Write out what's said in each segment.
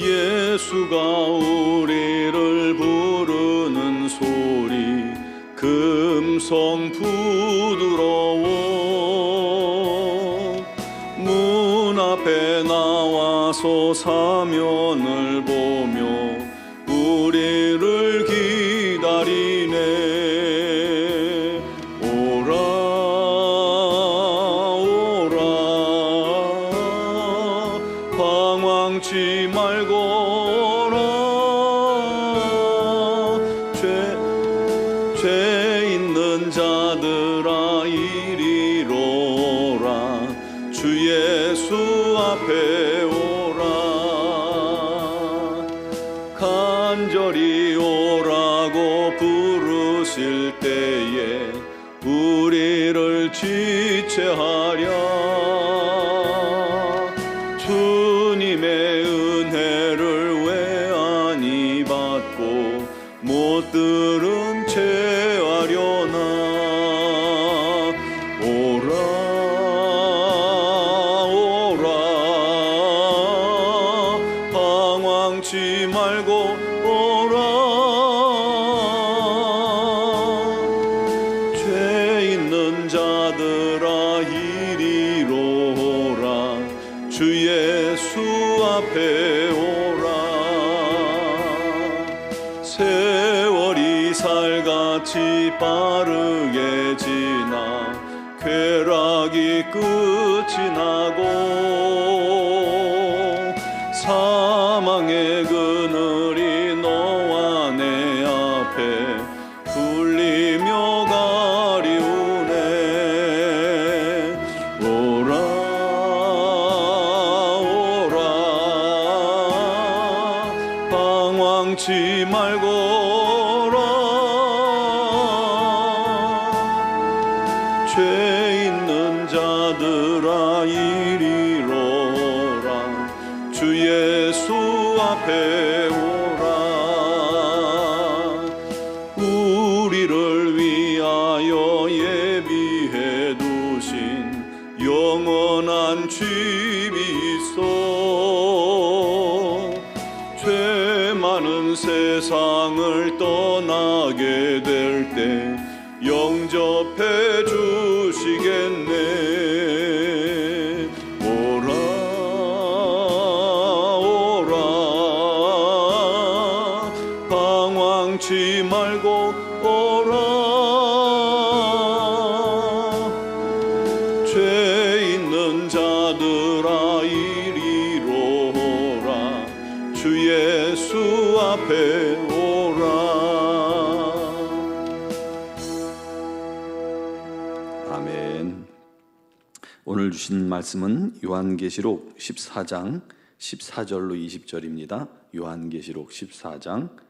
예수가 우리를 부르는 소리 금성 부드러워. 문 앞에 나와서 사면 들은 채 쾌락이 끝이 나고 있는 방황치 말고 오라 죄 있는 자들아 이리로 오라. 주 예수 앞에 오라. 아멘. 오늘 주신 말씀은 요한계시록 14장 14절로 20절입니다. 요한계시록 14장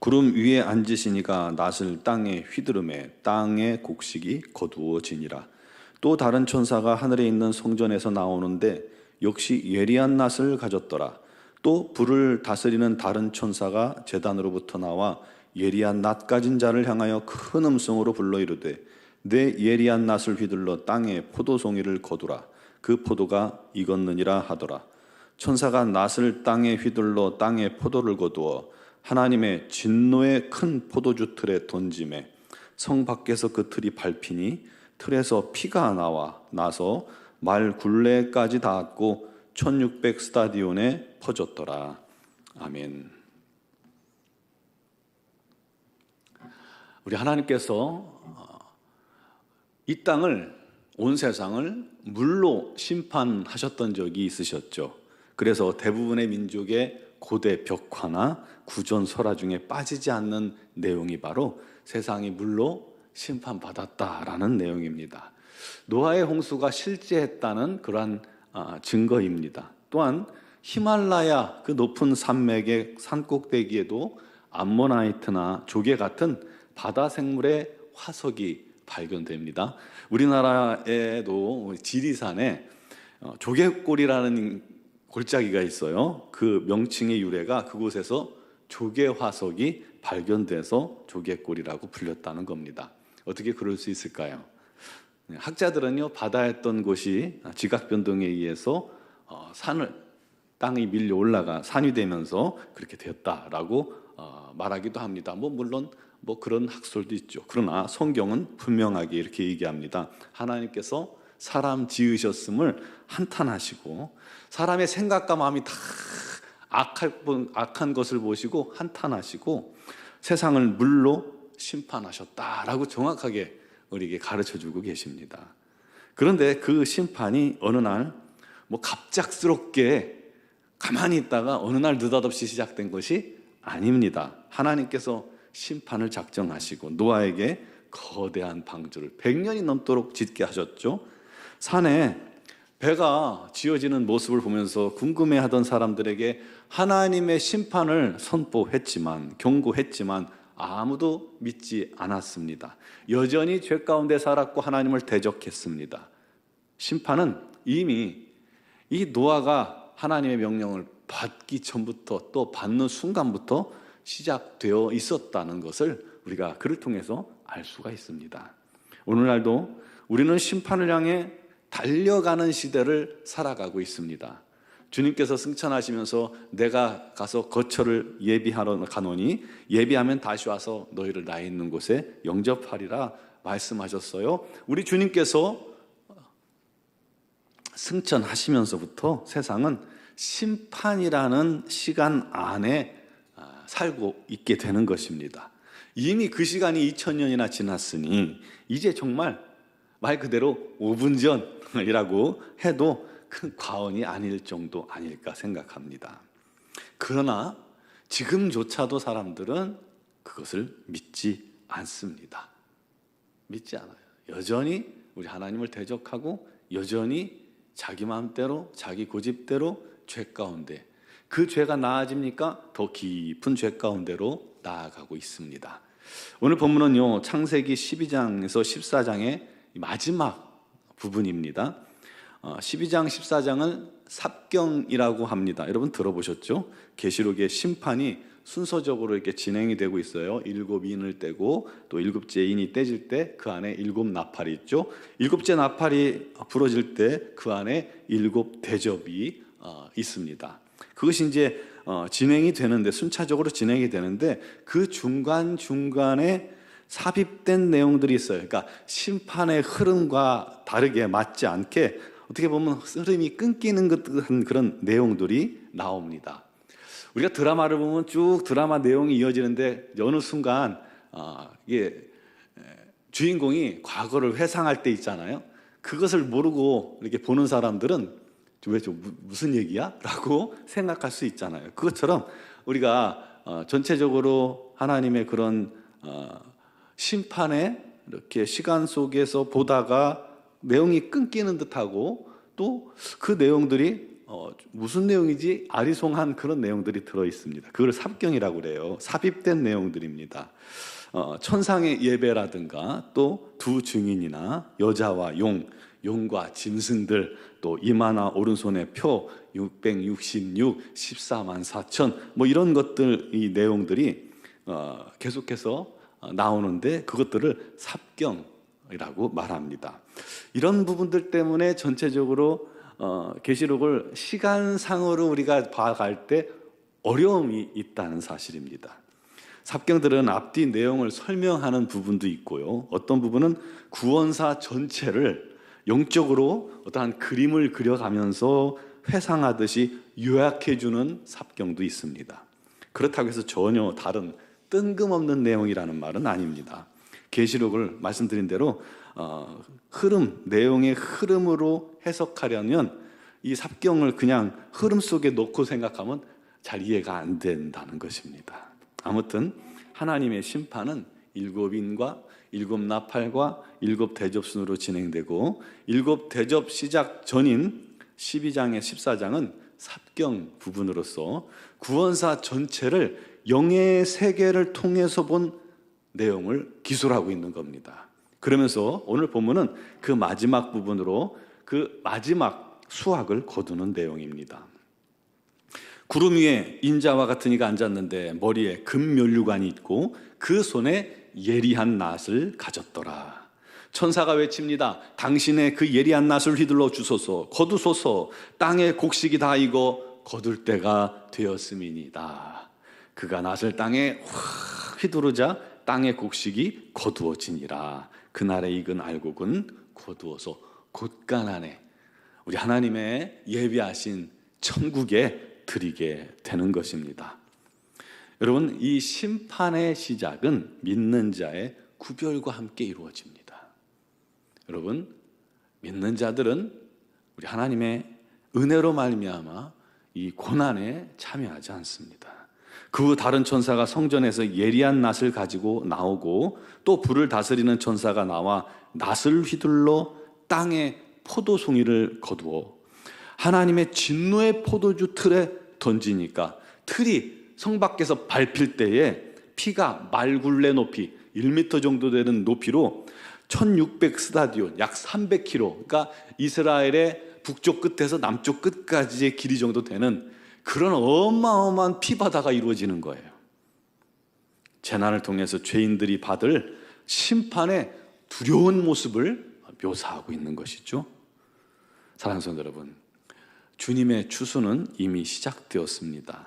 구름 위에 앉으시니가 낫을 땅에 휘두르매 땅의 곡식이 거두어지니라 또 다른 천사가 하늘에 있는 성전에서 나오는데 역시 예리한 낫을 가졌더라. 또 불을 다스리는 다른 천사가 제단으로부터 나와 예리한 낫 가진 자를 향하여 큰 음성으로 불러 이르되 내 예리한 낫을 휘둘러 땅에 포도송이를 거두라. 그 포도가 익었느니라 하더라. 천사가 낫을 땅에 휘둘러 땅에 포도를 거두어 하나님의 진노의 큰 포도주 틀에 던짐에 성 밖에서 그 틀이 밟히니 틀에서 피가 나와 나서 말 굴레까지 닿았고 1600 스타디온에 퍼졌더라. 아멘. 우리 하나님께서 어, 이 땅을 온 세상을 물로 심판하셨던 적이 있으셨죠. 그래서 대부분의 민족의 고대 벽화나 구전 설화 중에 빠지지 않는 내용이 바로 세상이 물로 심판받았다라는 내용입니다. 노아의 홍수가 실제했다는 그러한 아, 증거입니다. 또한 히말라야 그 높은 산맥의 산 꼭대기에도 암모나이트나 조개 같은 바다 생물의 화석이 발견됩니다. 우리나라에도 지리산에 어, 조개골이라는 골짜기가 있어요. 그 명칭의 유래가 그곳에서 조개 화석이 발견돼서 조개골이라고 불렸다는 겁니다. 어떻게 그럴 수 있을까요? 네, 학자들은요 바다에 던 곳이 지각 변동에 의해서 어, 산을 땅이 밀려 올라가 산이 되면서 그렇게 되었다라고 어, 말하기도 합니다. 뭐 물론 뭐 그런 학설도 있죠. 그러나 성경은 분명하게 이렇게 얘기합니다. 하나님께서 사람 지으셨음을 한탄하시고 사람의 생각과 마음이 다 악한 것을 보시고 한탄하시고 세상을 물로 심판하셨다라고 정확하게 우리에게 가르쳐 주고 계십니다. 그런데 그 심판이 어느 날 뭐 갑작스럽게 가만히 있다가 어느 날 느닷없이 시작된 것이 아닙니다. 하나님께서 심판을 작정하시고 노아에게 거대한 방주를 100년이 넘도록 짓게 하셨죠. 산에 배가 지어지는 모습을 보면서 궁금해하던 사람들에게 하나님의 심판을 선포했지만 경고했지만 아무도 믿지 않았습니다. 여전히 죄 가운데 살았고 하나님을 대적했습니다. 심판은 이미 이 노아가 하나님의 명령을 받기 전부터 또 받는 순간부터 시작되어 있었다는 것을 우리가 그를 통해서 알 수가 있습니다. 오늘날도 우리는 심판을 향해 달려가는 시대를 살아가고 있습니다. 주님께서 승천하시면서 내가 가서 거처를 예비하러 가노니 예비하면 다시 와서 너희를 나 있는 곳에 영접하리라 말씀하셨어요. 우리 주님께서 승천하시면서부터 세상은 심판이라는 시간 안에 아, 살고 있게 되는 것입니다. 이미 그 시간이 2000년이나 지났으니 이제 정말 말 그대로 5분 전이라고 해도 큰 과언이 아닐 정도 아닐까 생각합니다. 그러나 지금조차도 사람들은 그것을 믿지 않습니다. 믿지 않아요. 여전히 우리 하나님을 대적하고 여전히 자기 마음대로 자기 고집대로 죄 가운데 그 죄가 나아집니까? 더 깊은 죄 가운데로 나아가고 있습니다. 오늘 본문은요, 창세기 12장에서 14장의 마지막 부분입니다. 12장, 어, 14장은 삽경이라고 합니다. 여러분 들어보셨죠? 계시록의 심판이 순서적으로 이렇게 진행이 되고 있어요. 일곱 인을 떼고 또 일곱째 인이 떼질 때 그 안에 일곱 나팔이 있죠. 일곱째 나팔이 부러질 때 그 안에 일곱 대접이 어, 있습니다. 그것이 이제 어, 진행이 되는데 순차적으로 진행이 되는데 그 중간 중간에 삽입된 내용들이 있어요. 그러니까 심판의 흐름과 다르게 맞지 않게 어떻게 보면 흐름이 끊기는 듯한 그런 내용들이 나옵니다. 우리가 드라마를 보면 쭉 드라마 내용이 이어지는데 어느 순간 어, 이게 주인공이 과거를 회상할 때 있잖아요. 그것을 모르고 이렇게 보는 사람들은 왜 무슨 얘기야? 라고 생각할 수 있잖아요. 그것처럼 우리가 어, 전체적으로 하나님의 그런 어, 심판에 이렇게 시간 속에서 보다가 내용이 끊기는 듯하고 또 그 내용들이 어, 무슨 내용이지 아리송한 그런 내용들이 들어 있습니다. 그걸 삽경이라고 그래요. 삽입된 내용들입니다. 어, 천상의 예배라든가 또 두 증인이나 여자와 용 용과 짐승들 또 이마나 오른손의 표 666, 14만 4천 뭐 이런 것들 이 내용들이 어, 계속해서 어, 나오는데 그것들을 삽경 이라고 말합니다. 이런 부분들 때문에 전체적으로 어, 계시록을 시간상으로 우리가 봐갈 때 어려움이 있다는 사실입니다. 삽경들은 앞뒤 내용을 설명하는 부분도 있고요. 어떤 부분은 구원사 전체를 영적으로 어떠한 그림을 그려가면서 회상하듯이 요약해주는 삽경도 있습니다. 그렇다고 해서 전혀 다른 뜬금없는 내용이라는 말은 아닙니다. 계시록을 말씀드린 대로 어, 흐름, 내용의 흐름으로 해석하려면 이 삽경을 그냥 흐름 속에 놓고 생각하면 잘 이해가 안 된다는 것입니다. 아무튼 하나님의 심판은 일곱 인과 일곱 나팔과 일곱 대접 순으로 진행되고 일곱 대접 시작 전인 12장의 14장은 삽경 부분으로서 구원사 전체를 영의 세계를 통해서 본 내용을 기술하고 있는 겁니다. 그러면서 오늘 본문은 그 마지막 부분으로 그 마지막 수학을 거두는 내용입니다. 구름 위에 인자와 같은 이가 앉았는데 머리에 금면류관이 있고 그 손에 예리한 낫을 가졌더라. 천사가 외칩니다. 당신의 그 예리한 낫을 휘둘러 주소서, 거두소서, 땅의 곡식이 다 익어 거둘 때가 되었음이니다. 그가 낫을 땅에 확 휘두르자 땅의 곡식이 거두어지니라. 그날의 익은 알곡은 거두어서 곧가난에 우리 하나님의 예비하신 천국에 드리게 되는 것입니다. 여러분, 이 심판의 시작은 믿는 자의 구별과 함께 이루어집니다. 여러분, 믿는 자들은 우리 하나님의 은혜로 말미암아 이 고난에 참여하지 않습니다. 그 다른 천사가 성전에서 예리한 낫을 가지고 나오고 또 불을 다스리는 천사가 나와 낫을 휘둘러 땅에 포도송이를 거두어 하나님의 진노의 포도주 틀에 던지니까 틀이 성 밖에서 밟힐 때에 피가 말굴레 높이 1m 정도 되는 높이로 1600 스타디온 약 300km 그러니까 이스라엘의 북쪽 끝에서 남쪽 끝까지의 길이 정도 되는 그런 어마어마한 피바다가 이루어지는 거예요. 재난을 통해서 죄인들이 받을 심판의 두려운 모습을 묘사하고 있는 것이죠. 사랑하는 여러분, 주님의 추수는 이미 시작되었습니다.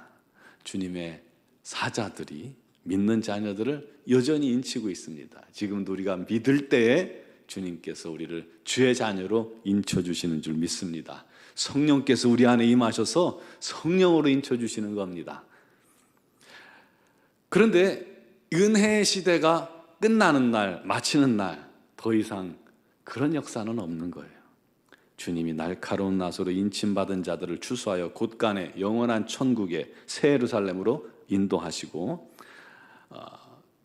주님의 사자들이 믿는 자녀들을 여전히 인치고 있습니다. 지금도 우리가 믿을 때에 주님께서 우리를 주의 자녀로 인쳐 주시는 줄 믿습니다. 성령께서 우리 안에 임하셔서 성령으로 인쳐 주시는 겁니다. 그런데 은혜의 시대가 끝나는 날, 마치는 날, 더 이상 그런 역사는 없는 거예요. 주님이 날카로운 나소로 인침받은 자들을 추수하여 곳간에 영원한 천국의 새 예루살렘으로 인도하시고 어,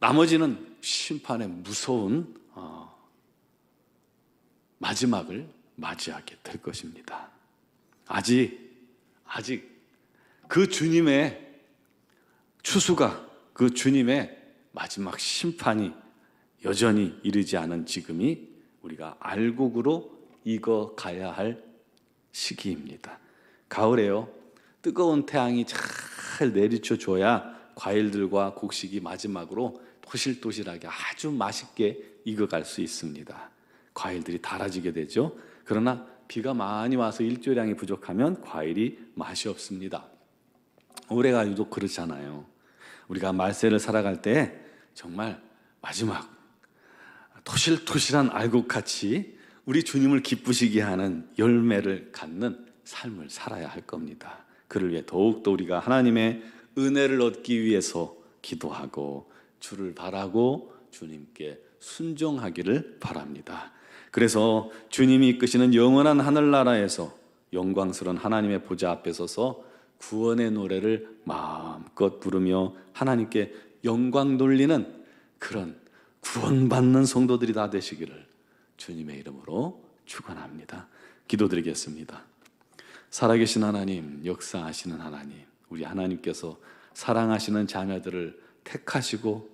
나머지는 심판의 무서운 어, 마지막을 맞이하게 될 것입니다. 아직 아직 그 주님의 추수가 그 주님의 마지막 심판이 여전히 이르지 않은 지금이 우리가 알곡으로 익어 가야 할 시기입니다. 가을에요. 뜨거운 태양이 잘 내리쳐 줘야 과일들과 곡식이 마지막으로 토실토실하게 아주 맛있게 익어갈 수 있습니다. 과일들이 달아지게 되죠. 그러나 비가 많이 와서 일조량이 부족하면 과일이 맛이 없습니다. 올해가 유독 그렇잖아요. 우리가 말세를 살아갈 때 정말 마지막 토실토실한 알곡같이 우리 주님을 기쁘시게 하는 열매를 갖는 삶을 살아야 할 겁니다. 그를 위해 더욱더 우리가 하나님의 은혜를 얻기 위해서 기도하고 주를 바라고 주님께 순종하기를 바랍니다. 그래서 주님이 이끄시는 영원한 하늘나라에서 영광스러운 하나님의 보좌 앞에 서서 구원의 노래를 마음껏 부르며 하나님께 영광 돌리는 그런 구원받는 성도들이 다 되시기를 주님의 이름으로 축원합니다. 기도드리겠습니다. 살아계신 하나님, 역사하시는 하나님, 우리 하나님께서 사랑하시는 자녀들을 택하시고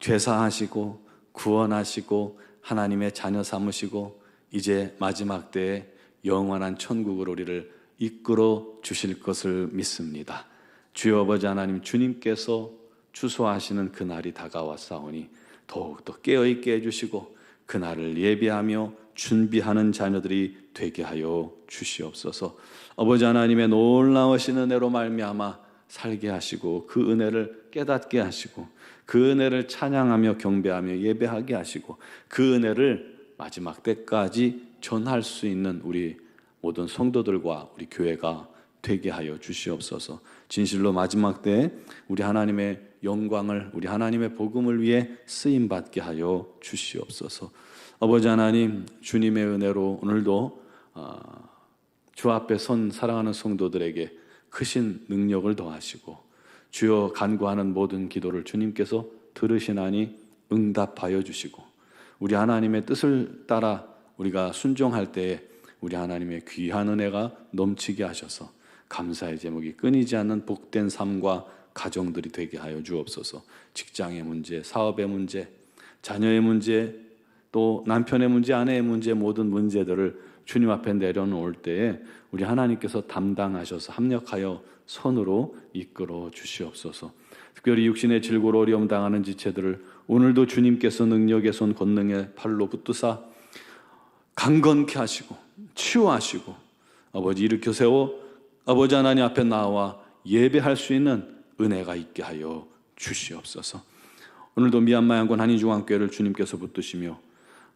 죄사하시고 구원하시고 하나님의 자녀 삼으시고 이제 마지막 때에 영원한 천국으로 우리를 이끌어 주실 것을 믿습니다. 주여 아버지 하나님 주님께서 주소하시는 그날이 다가왔사오니 더욱더 깨어있게 해주시고 그날을 예비하며 준비하는 자녀들이 되게 하여 주시옵소서. 아버지 하나님의 놀라우신 은혜로 말미암아 살게 하시고 그 은혜를 깨닫게 하시고 그 은혜를 찬양하며 경배하며 예배하게 하시고 그 은혜를 마지막 때까지 전할 수 있는 우리 모든 성도들과 우리 교회가 되게 하여 주시옵소서. 진실로 마지막 때에 우리 하나님의 영광을 우리 하나님의 복음을 위해 쓰임 받게 하여 주시옵소서. 아버지 하나님 주님의 은혜로 오늘도 아, 주 앞에 선 사랑하는 성도들에게 크신 능력을 더하시고 주여 간구하는 모든 기도를 주님께서 들으시나니 응답하여 주시고 우리 하나님의 뜻을 따라 우리가 순종할 때에 우리 하나님의 귀한 은혜가 넘치게 하셔서 감사의 제목이 끊이지 않는 복된 삶과 가정들이 되게 하여 주옵소서. 직장의 문제, 사업의 문제, 자녀의 문제, 또 남편의 문제, 아내의 문제 모든 문제들을 주님 앞에 내려놓을 때에 우리 하나님께서 담당하셔서 합력하여 선으로 이끌어 주시옵소서. 특별히 육신의 질고로 어려움 당하는 지체들을 오늘도 주님께서 능력의 손 권능의 팔로 붙드사 강건케 하시고 치유하시고 아버지 일으켜 세워 아버지 하나님 앞에 나와 예배할 수 있는 은혜가 있게 하여 주시옵소서. 오늘도 미얀마 양곤 한인중앙교회를 주님께서 붙드시며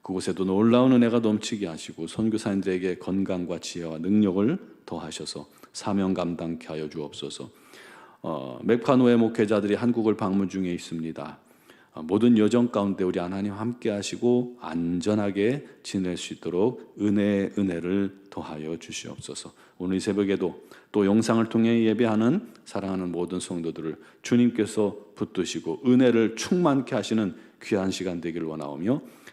그곳에도 놀라운 은혜가 넘치게 하시고 선교사님들에게 건강과 지혜와 능력을 더하셔서 사명 감당케 하여 주옵소서. 어, 맥파노의 목회자들이 한국을 방문 중에 있습니다. 어, 모든 여정 가운데 우리 하나님 함께 하시고 안전하게 지낼 수 있도록 은혜의 은혜를 더하여 주시옵소서. 오늘 이 새벽에도 또 영상을 통해 예배하는 사랑하는 모든 성도들을 주님께서 붙드시고 은혜를 충만케 하시는 귀한 시간 되기를 원하오며